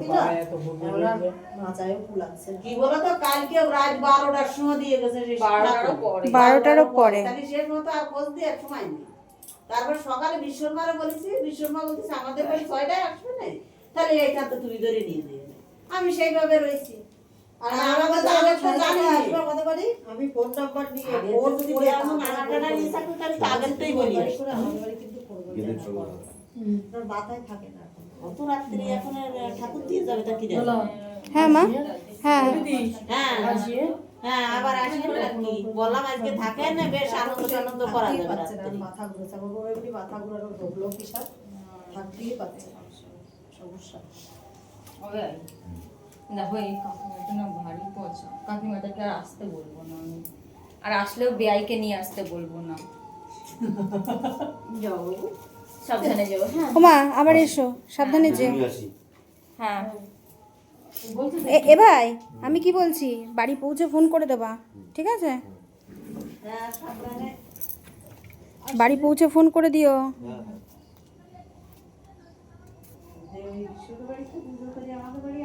দিই না এখন আর মাচায়ও ফুলাচ্ছে না। কি বলো তো কালকে রাত বারোটার সময় দিয়ে গেছে সেই বারোটারও। পরে। বারোটারও পরে। তাহলে শেষ মতো আর খোঁজ দিয়ে এক সময় নেই। তারপর সকালে বিশ্বকর্মারে বলেছি বিশ্বকর্মা বলতেছে আমাদের বাড়ি ছয়টায় আসবে না? তাহলে এইটা তো তুমি ধরে নিয়ে দিয়ে আমি সেইভাবে রয়েছি। আর আমাকে তো আগে তো জানি সাড়ে আসবে আমাদের বাড়ি আমি ফোন নাম্বার নিয়ে ফোন যদি এমন আনাটানা নিয়ে তাহলে তো আগের বলি কিন্তু থাকে না। অত রাত্রি এখন আর ঠাকুর দিয়ে যাবে তা কি হ্যাঁ মা। হ্যাঁ। হ্যাঁ। হ্যাঁ আবার আসেন নাকি বললাম আজকে থাকেন না বেশ আনন্দ আনন্দ করা যাবে রাত্রি। মাথা ঘুরেছে আমার এমনি মাথা ঘুরানো ঢোকলো কিসব থাকতেই পারছে সমস্যা। হবে দেখো এই কাকিমাটা না ভারী পচা। কাকিমাটাকে আর আসতে বলব না আমি। আর আসলেও বেআইকে নিয়ে আসতে বলব না। সাবধানে যেও হ্যাঁ। ওমা আবার এসো সাবধানে যে আমি হ্যাঁ। এ এ ভাই আমি কি বলছি? বাড়ি পৌঁছে ফোন করে দেবা ঠিক আছে? বাড়ি পৌঁছে ফোন করে দিও। হ্যাঁ। আমাদের বাড়ি